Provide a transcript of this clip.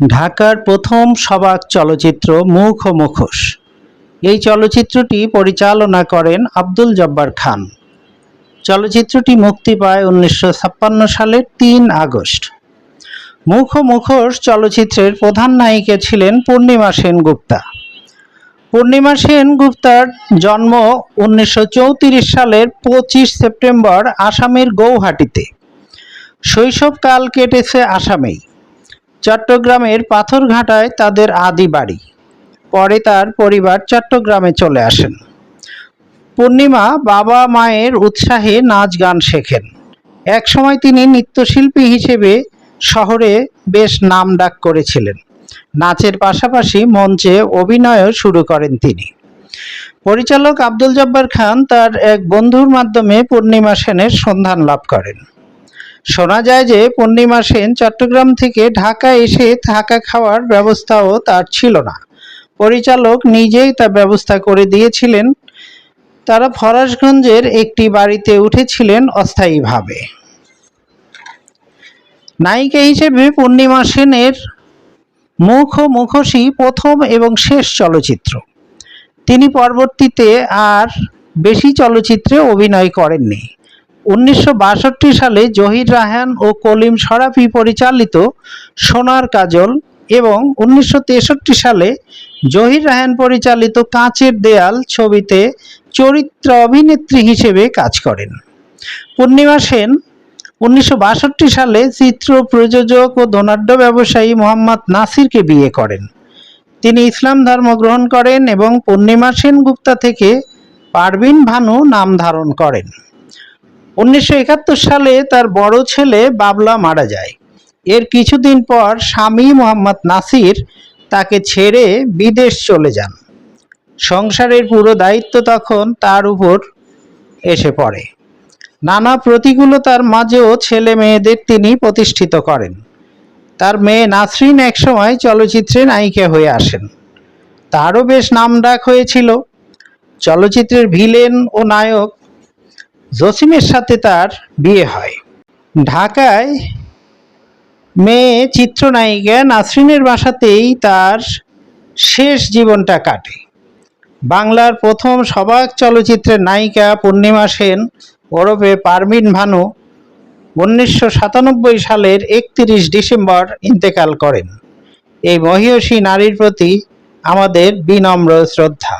ঢাকার প্রথম সবাক চলচ্চিত্র মুখ ও মুখোশ। এই চলচ্চিত্রটি পরিচালনা করেন আব্দুল জব্বার খান। চলচ্চিত্রটি মুক্তি পায় উনিশশো ছাপ্পান্ন সালের তিন আগস্ট। মুখ ও মুখোশ চলচ্চিত্রের প্রধান নায়িকা ছিলেন পূর্ণিমা সেনগুপ্তা। পূর্ণিমা সেনগুপ্তার জন্ম উনিশশো চৌত্রিশ সালের পঁচিশ সেপ্টেম্বর আসামের গৌহাটিতে। শৈশবকাল কেটেছে আসামেই। চট্টগ্রামের পাথরঘাটায় তাদের আদি বাড়ি। পরে তার পরিবার চট্টগ্রামে চলে আসেন। পূর্ণিমা বাবা মায়ের উৎসাহে নাচ গান শেখেন। একসময় তিনি নৃত্যশিল্পী হিসেবে শহরে বেশ নাম ডাক করেছিলেন। নাচের পাশাপাশি মঞ্চে অভিনয়ও শুরু করেন তিনি। পরিচালক আব্দুল জব্বার খান তার এক বন্ধুর মাধ্যমে পূর্ণিমা সেনের সন্ধান লাভ করেন। শোনা যায় যে পূর্ণিমা সেন চট্টগ্রাম থেকে ঢাকা এসে থাকা খাওয়ার ব্যবস্থাও তার ছিল না। পরিচালক নিজেই তা ব্যবস্থা করে দিয়েছিলেন। তারা ফরাসগঞ্জের একটি বাড়িতে উঠেছিলেন অস্থায়ীভাবে। নায়িকা হিসেবে পূর্ণিমা সেনের মুখ ও মুখোশই প্রথম এবং শেষ চলচ্চিত্র। তিনি পরবর্তীতে আর বেশি চলচ্চিত্রে অভিনয় করেননি। উনিশশো বাষট্টি সালে জহির রায়হান ও কলিম শরাফি পরিচালিত সোনার কাজল এবং উনিশশো তেষট্টি সালে জহির রায়হান পরিচালিত কাঁচের দেয়াল ছবিতে চরিত্র অভিনেত্রী হিসেবে কাজ করেন। পূর্ণিমা সেন উনিশশো বাষট্টি সালে চিত্র প্রযোজক ও ধনাঢ্য ব্যবসায়ী মোহাম্মদ নাসিরকে বিয়ে করেন। তিনি ইসলাম ধর্ম গ্রহণ করেন এবং পূর্ণিমা সেনগুপ্তা থেকে পারভিন ভানু নাম ধারণ করেন। উনিশশো একাত্তর সালে তার বড় ছেলে বাবলা মারা যায়। এর কিছুদিন পর স্বামী মোহাম্মদ নাসির তাকে ছেড়ে বিদেশ চলে যান। সংসারের পুরো দায়িত্ব তখন তার উপর এসে পড়ে। নানা প্রতিকূলতার মাঝেও ছেলে মেয়েদের তিনি প্রতিষ্ঠিত করেন। তার মেয়ে নাসরিন একসময় চলচ্চিত্রে নায়িকা হয়ে আসেন। তারও বেশ নামডাক হয়েছিল। চলচ্চিত্রের ভিলেন ও নায়ক জসিমের সাথে তার বিয়ে হয়। ঢাকায় মেয়ে চিত্রনায়িকা নাসরিনের বাসাতেই তার শেষ জীবনটা কাটে। বাংলার প্রথম সবাক চলচ্চিত্রের নায়িকা পূর্ণিমা সেন ওরফে পারমিন ভানু উনিশশো সাতানব্বই সালের একত্রিশ ডিসেম্বর ইন্তেকাল করেন। এই মহিয়সী নারীর প্রতি আমাদের বিনম্র শ্রদ্ধা।